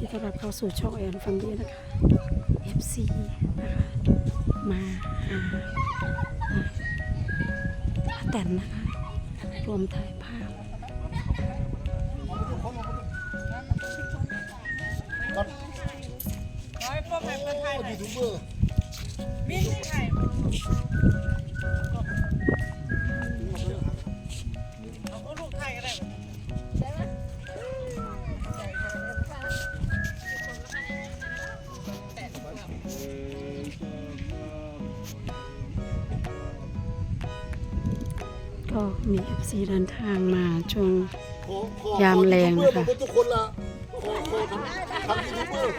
ดีต้อนรับเข้าสู่ช่องแอนฟังดีนะคะ FC นะคะ มาหาป้าแตนนะคะ รวมถ่ายภาพร้อยพวกไหนเป็นไทยหนยูทูบเบอร์มิ้นที่ไทยเอาลูกไทยก็ได้ ก็มี FC เดินทางมาช่วงขอขอยามแรงนะคะขอยูทูบเบอร์มาทุกคนละขอขอทำทำยูทูบเบอร์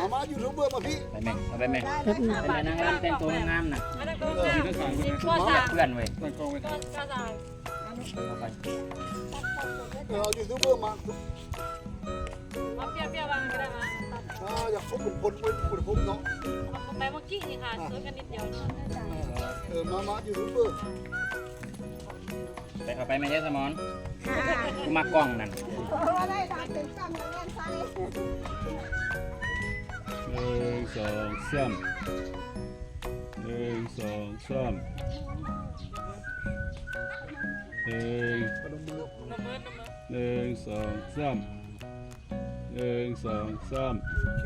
มามายูทูบเบอร์มาพี่ไปแม่เอาไปแม่แป๊บหนึงไปแม่นางรำแต่งตัวงามๆน่ะก็จะเพื่อนเว้ยก็จะเอาไปเออเอายูทูบเบอร์มามาเปรี้ยวเปรี้ยวบางก็ได้มาอ่าอยากพบเป็นคนเป็นคนพบเนาะไปเมื่อกี้นี่ค่ะซื้อกันนิดเดียวเออมามายูทูบเบอร์ ไปเอาไปแม่ยายสมอนกูมากล้องนั่นหนึ่งสองสามหนึ่งสองสามหนึ่งน้ำมือน้ำมือหนึ่งสองสามหนึ่งสองสามโอเค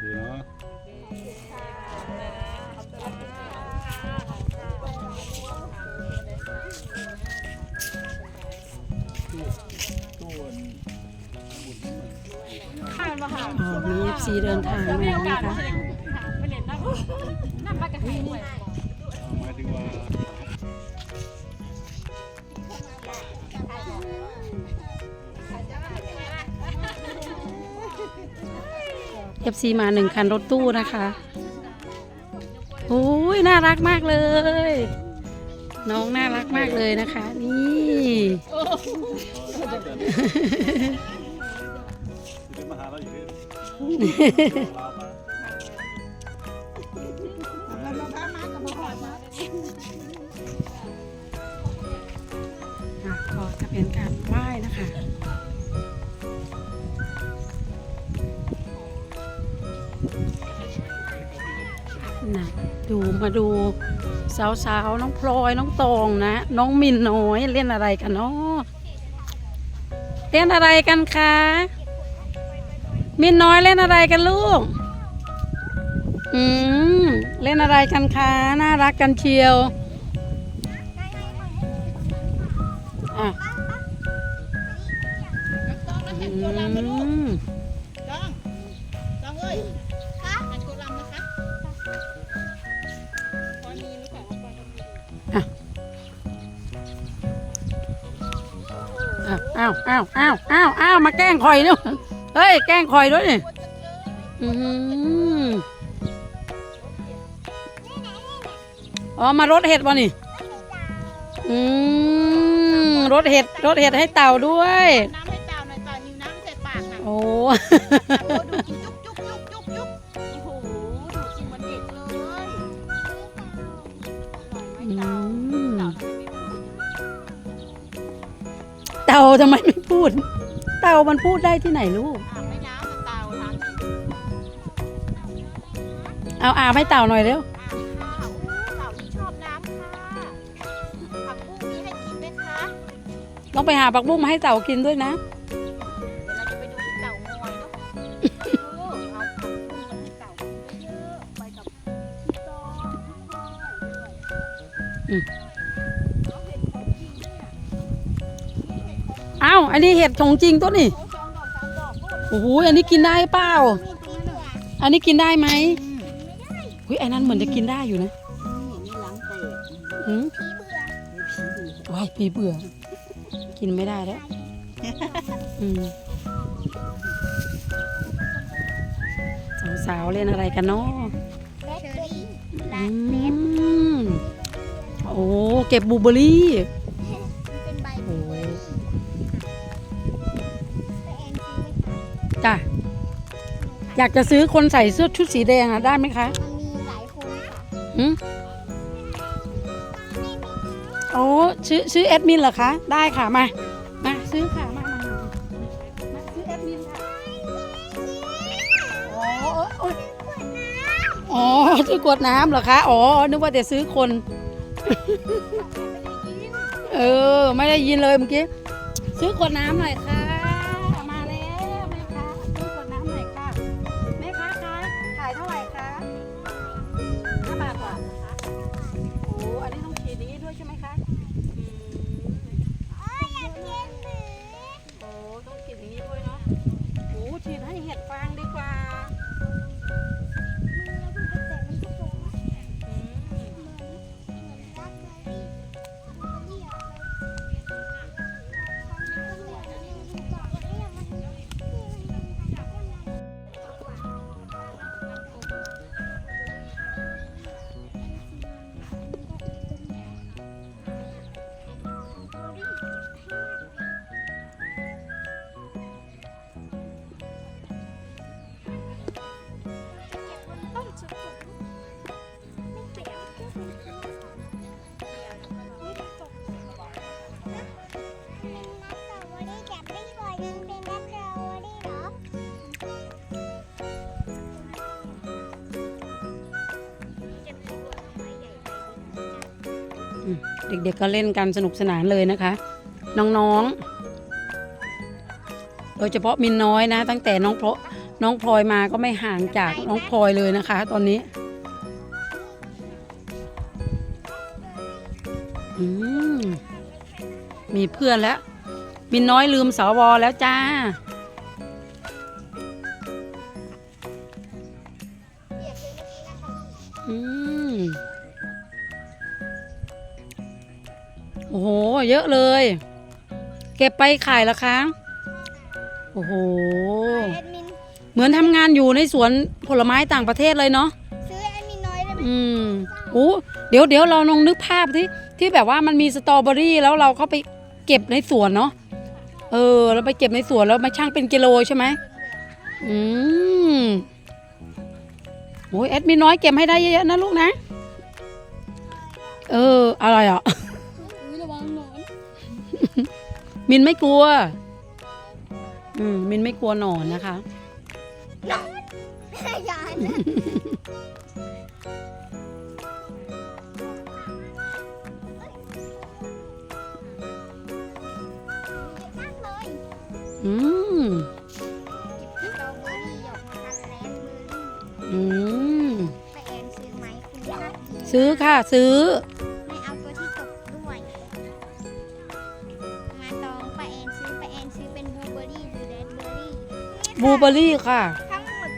ดีเนาะ ข้ามาหาอ๋อมีเดินทางมามีโอกาสคะไปเล่นน้ำน้ำปลากระให้ด้วยหมายถึงว่าเอฟซีมาหนึ่งคันรถตู้นะคะ โอ้ยน่ารักมากเลย น้องน่ารักมากเลยนะคะนี่จะมาหาเราอยู่ที่ก็จะเป็นการไหว้นะคะนะดูมาดู สาวๆ น้องพลอย น้องตองนะ น้องมินน้อยเล่นอะไรกันเนาะเล่นอะไรกันคะ มินน้อยเล่นอะไรกันลูก อืม เล่นอะไรกันคะ น่ารักกันเชียวอะอืม อมีอ้าวอ้าวอ้าวอ้าวอ้าวอ้าวมาแกล้งคอยเนี่ยเฮ้ย แกล้งคอยด้วยนี่อืมอ๋อ มารถเห็ดวะนี่ อืมรถเห็ดรถเห็ดให้เต่าด้วย น้ำให้เต่าหน่อยเต่านิ้วน้ำใส่ปากน่ะโอ้โอ้ดูกินจุ๊บจุ๊บจุ๊บจุ๊บจุ๊บโอ้โหดูกินเหมันเด็กเลยอืมเต่าทำไมไม่ เต่าทำไมไม่พูด เต่ามันพูดได้ที่ไหนลูกอะไม่น้ำกับเต่าทานเอาอาบให้เต่าหน่อยเร็วอะค่ะอู้เต่าที่ชอบน้ำค่ะผักบุ้งนี้ให้กินไหมคะ ต้องไปหาปักบุ้งมาให้เต่ากินด้วยนะ องเอ้าอันนี้เห็ดของจริงตัวนี่สองดอกสามดอกนู่นโอ้โหอันนี้กินได้เปล่านู่นตรงนั้นน่ะอันนี้กินได้ไหมเฮ้ยไอ้นั่นเหมือนจะกินได้อยู่นะนี่ล้างเตะหืมผีเบื่อว้ายปีเบื่อ กินไม่ได้แล้วอืมสาวๆเล่นอะไรกันเนาะเชอรี่อืมโอ้ เก็บบูเบอรี่ อยากจะซื้อคนใส่เสื้อชุดสีแดงอะได้ไหมคะมันมีหลายคนค่ะหืมโอ้ซื้อซื้อแอดมินเหรอคะได้ค่ะมามาซื้อค่ะมามามามาซื้อแอดมินค่ะอ๋อเอ้ยอ๋อซื้อกวดน้ำเหรอคะอ๋อนึกว่าแต่ซื้อคน เออ ไม่ได้ยินเลยเมื่อกี้ซื้อขวดน้ำหน่อยค่ะ เด็กๆก็เล่นกันสนุกสนานเลยนะคะ น้องๆ โดยเฉพาะมินน้อยนะ ตั้งแต่น้องเพราะน้องพลอยมาก็ไม่ห่างจากน้องพลอยเลยนะคะ ตอนนี้มมีเพื่อนแล้ว มินน้อยลืมสวแล้วจ้า อ้โห เยอะเลย เก็บไปขายละคะโอ้โห แอดมินเหมือนทำงานอยู่ในสวนผลไม้ต่างประเทศเลยเนาะ ซื้อแอดมินน้อยได้ไหมอืมโอ้เดี๋ยวเดี๋ยวเราลองนึกภาพที่ที่แบบว่ามันมีสตรอเบอรี่แล้วเราเข้าไปเก็บในสวนเนาะ เออ เราไปเก็บในสวนแล้วมาช่างเป็นกิโลใช่ไหมอืมโอ้ยแอดมินน้อยเก็บให้ได้เยอะๆนะลูกนะ เออ อะไรอะระ มินไม่กลัว อืมมินไม่กลัวหนอนนะคะ อย่านะนั่งเลยอืมจิบสตรอเบอรี่หยอกมาทันแลนด์มืออืมป้าแอนซื้อไหมคุณย่าซื้อค่ะ ซื้อ บลูเบอร์รี่ค่ะทั้งหมด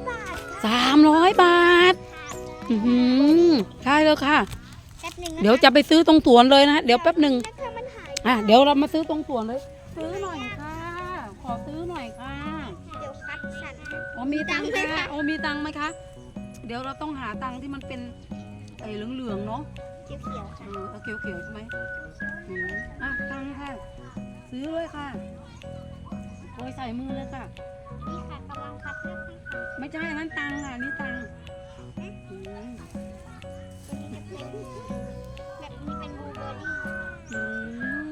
300 บาทค่ะสามร้อยบาท อือหือใช่เลยค่ะ แป๊บหนึงนคเดี๋ยวจะไปซื้อตรงสวนเลยนะ เดี๋ยวแป๊บหนึ่งถ้าเครื่องมันหายอะเดี๋ยวเรามาซื้อตรงสวนเลย ซื้อหน่อยค่ะ ขอซื้อหน่อยค่ะเดี๋ยวคัดสั่นอ๋อมีตังค์มีตังค์ไหมค่ะคะอ๋อมีตังค์ไหมคะ เดี๋ยวเราต้องหาตังค์ที่มันเป็นไอ้เหลืองๆเนาะ เขียวๆเอค่ะอเอาเขียวๆใช่ไหมอืมอะตังค์ค่ะ ซื้อเลยค่ะ โอยใส่มือเลยค่ะ นี่ค่ะกำลังคัดเลือกให้ค่ะไม่ใช่อันนั้นตังค์ค่ะนี่ตังค์อืมตัวนี้จะเป็นแบบนี้เป็นบลูเบอร์รี่อื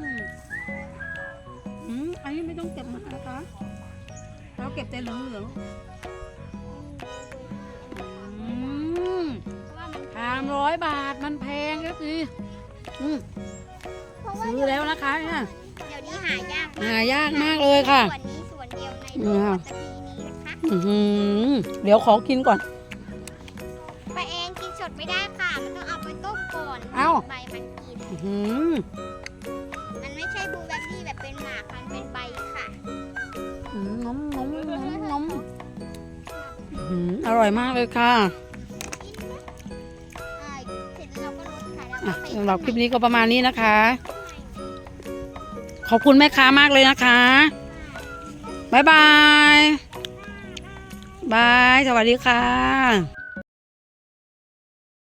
มอืมอันนี้ไม่ต้องเก็บมานะคะเราเก็บแต่เหลืองๆอืมเพราะว่ามันสามร้อยบาทมันแพงครับสิอืมเพราะว่าซื้อแล้วนะคะเนี่ยเดี๋ยวนี้หายากมากหายากมากเลยค่ะ ส่วนนี้ อืโลมกปัตตภีนี้นะคะอื้อหือเดี๋ยวขอกินก่อนป้าแอนกินสดไม่ได้ค่ะ มันต้องเอาไปต้มก่อนเอ้า ใบมันกิน อื้อหือมันไม่ใช่บลูเบอร์รี่แบบเป็นหมากมันเป็นใบค่ะอืมน้ำน้ำน้ำน้ำอื้อหืออร่อยมากเลยค่ะอ่าเสร็จแล้วเราก็ลดค่ะแล้วอะก็ไปสำหรับคลิปนี้ก็ประมาณนี้นะคะ ขอบคุณแม่ค้ามากเลยนะคะ บายบาย บาย สวัสดีค่ะ